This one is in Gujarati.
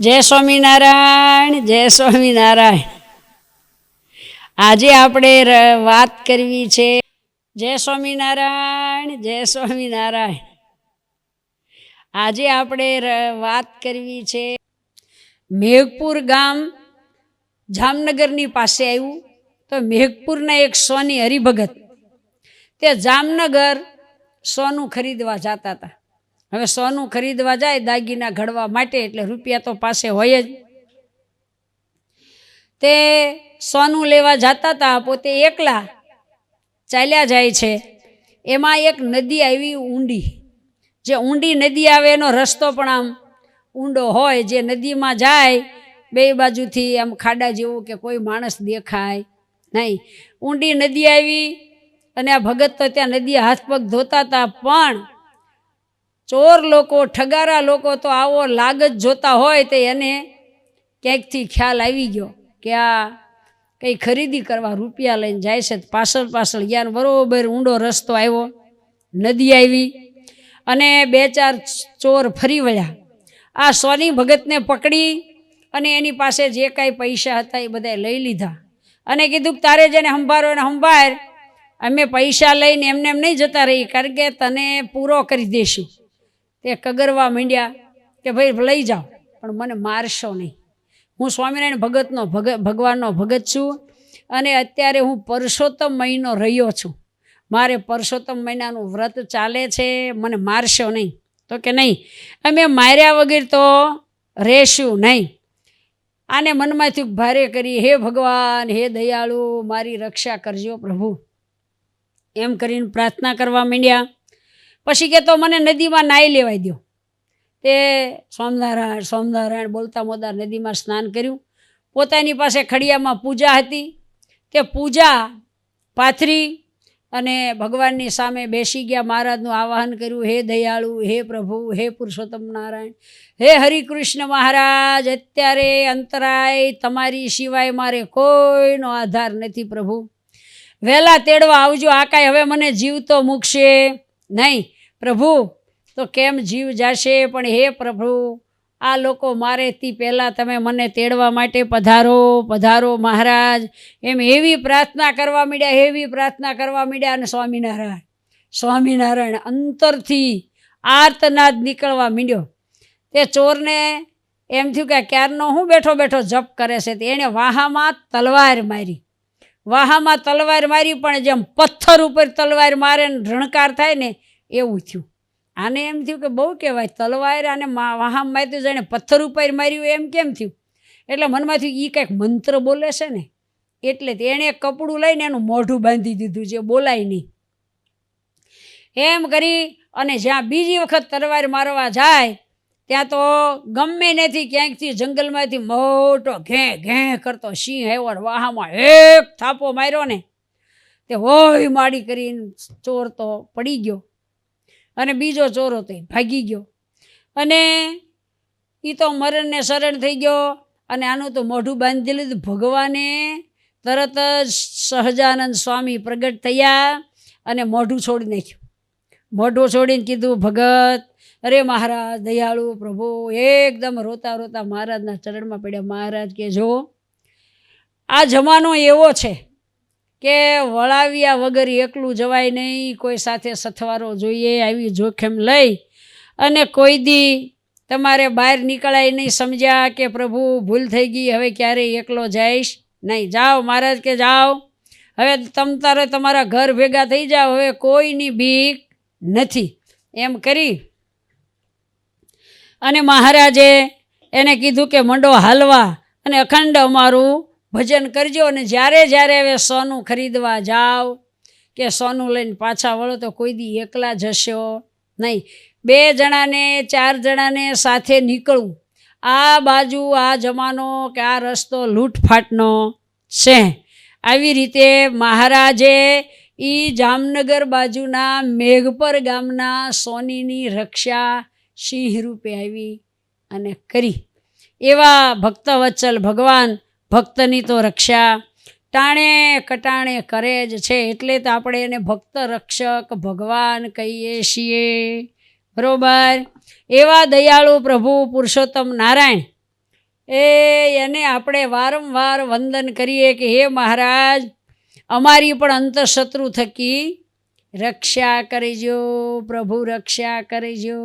જય સ્વામિનારાયણ જય સ્વામિનારાયણ. આજે આપણે વાત કરવી છે, જય સ્વામિનારાયણ જય સ્વામિનારાયણ. આજે આપણે વાત કરવી છે, મેઘપુર ગામ જામનગરની પાસે આવ્યું, તો મેઘપુરના એક સોની હરિભગત તે જામનગર સોનું ખરીદવા જતા હતા. હવે સોનું ખરીદવા જાય દાગીના ઘડવા માટે, એટલે રૂપિયા તો પાસે હોય જ. તે સોનું લેવા જતા હતા પોતે એકલા ચાલ્યા જાય છે. એમાં એક નદી આવી ઊંડી. જે ઊંડી નદી આવે એનો રસ્તો પણ આમ ઊંડો હોય, જે નદીમાં જાય, બે બાજુથી આમ ખાડા જેવું કે કોઈ માણસ દેખાય નહીં. ઊંડી નદી આવી અને આ ભગત તો ત્યાં નદી હાથ પગ ધોતા હતા પણ ચોર લોકો, ઠગારા લોકો તો આવો લાગ જ જોતા હોય તે એને ક્યાંકથી ખ્યાલ આવી ગયો કે આ કંઈ ખરીદી કરવા રૂપિયા લઈને જાય છે. પાછળ પાછળ ગયા બરોબર ઊંડો રસ્તો આવ્યો, નદી આવી અને બે ચાર ચોર ફરી વળ્યા. આ સોની ભગતને પકડી અને એની પાસે જે કાંઈ પૈસા હતા એ બધા લઈ લીધા અને કીધું કે તારે જેને સંભાળો એને સંભાળ. અમે પૈસા લઈને એમને એમ નહીં જતા રહી, કારણ કે તને પૂરો કરી દઈશું તે કગરવા માંડ્યા કે ભાઈ લઈ જાઓ, પણ મને મારશો નહીં. હું સ્વામિનારાયણ ભગતનો ભગ, ભગવાનનો ભગત છું અને અત્યારે હું પરસોત્તમ મહિનો રહ્યો છું. મારે પરસોત્તમ મહિનાનું વ્રત ચાલે છે, મને મારશો નહીં. તો કે નહીં? અમે માર્યા વગર તો રહેશું નહીં. આને મનમાંથી ભારે કરી, હે ભગવાન, હે દયાળુ, મારી રક્ષા કરજો પ્રભુ. એમ કરીને પ્રાર્થના કરવા માંડ્યા. પછી કે તો મને નદીમાં નાહી લેવાય દો તે સોમનારાયણ સોમનારાયણ બોલતા મોદા નદીમાં સ્નાન કર્યું. પોતાની પાસે ખડિયામાં પૂજા હતી. તે પૂજા પાથરી અને ભગવાનની સામે બેસી ગયા. મહારાજનું આવાહન કર્યું, હે દયાળુ, હે પ્રભુ, હે પુરુષોત્તમ નારાયણ, હે હરિકૃષ્ણ મહારાજ, અત્યારે અંતરાય તમારી સિવાય મારે કોઈનો આધાર નથી પ્રભુ. વહેલા તેડવા આવજો. આ કાંઈ હવે મને જીવતો મૂકશે. નહીં, પ્રભુ, તો કેમ જીવ જાશે? પણ હે પ્રભુ, આ લોકો મારે તી પહેલાં તમે મને તેડવા માટે પધારો પધારો મહારાજ. એમ એવી પ્રાર્થના કરવા માંડ્યા, એવી પ્રાર્થના કરવા માંડ્યા અને સ્વામિનારાયણ સ્વામિનારાયણ અંતરથી આર્તનાદ નીકળવા માંડ્યો. તે ચોરને એમ થયું કે ક્યારનો હું બેઠો બેઠો જપ કરે છે? તે એણે વાહામાં તલવાર મારી. વાહામાં તલવાર મારી, પણ જેમ પથ્થર ઉપર તલવાર મારે રણકાર થાય ને, એવું થયું. આને એમ થયું કે બહુ કહેવાય, તલવાર મા- વાહામાં માર્યું જાણે પથ્થર ઉપર માર્યું એમ કેમ થયું? એટલે મનમાં થયું એ કંઈક મંત્ર બોલે છે ને, એટલે એણે કપડું લઈને એનું મોઢું બાંધી દીધું છે, બોલાય નહીં. એમ કરી અને જ્યાં બીજી વખત તલવાર મારવા જાય ત્યાં તો ગમે નથી ક્યાંકથી જંગલમાંથી મોટો ઘે ઘે કરતો સિંહ ને વાહામાં એક થાપો માર્યો ને, તે હોય માડી કરીને ચોર તો પડી ગયો અને બીજો ચોર હતો ભાગી ગયો. અને એ તો મરણને શરણ થઈ ગયો અને આનું તો મોઢું બાંધી લીધું. ભગવાને તરત જ સહજાનંદ સ્વામી પ્રગટ થયા અને મોઢું છોડી નાખ્યું. મોઢું છોડીને કીધું, ભગત અરે મહારાજ, દયાળુ પ્રભુ, એકદમ રોતા રોતા મહારાજના ચરણમાં પડ્યા. મહારાજ કે જો આ જમાનો એવો છે કે વળાવ્યા વગર એકલું જવાય નહીં, કોઈ સાથે સથવારો જોઈએ, આવી જોખમ લઈ અને કોઈ દી તમારે બહાર નીકળાય નહીં. સમજ્યા કે પ્રભુ, ભૂલ થઈ ગઈ, હવે ક્યારેય એકલો જઈશ નહીં. જાઓ મહારાજ કે, જાઓ. હવે તમ તારે તમારા ઘર ભેગા થઈ જાઓ. હવે કોઈની બીક નથી. એમ કરી અને મહારાજે એને કીધું કે, મંડો હાલવા અને અખંડ અમારું ભજન કરજો અને જ્યારે જ્યારે હવે સોનું ખરીદવા જાઓ કે સોનું લઈને પાછા વળો તો કોઈ દી એકલા જશો નહીં. બે જણાને, ચાર જણાને સાથે નીકળવું. આ બાજુ, આ જમાનો કે આ રસ્તો લૂંટફાટનો છે. આવી રીતે મહારાજે એ જામનગર બાજુના મેઘપર ગામના સોનીની રક્ષા સિંહ રૂપે આવી અને કરી. એવા ભક્તવત્સલ ભગવાન ભક્તની તો રક્ષા. ટાણે કટાણે કરે જ છે, એટલે તો આપણે એને ભક્ત રક્ષક ભગવાન કહીએ છીએ. બરોબર? એવા દયાળુ પ્રભુ પુરુષોત્તમ નારાયણ, એ એને આપણે વારંવાર વંદન કરીએ કે હે મહારાજ, અમારી પણ અંતઃશત્રુ થકી રક્ષા કરજો, પ્રભુ રક્ષા કરજો.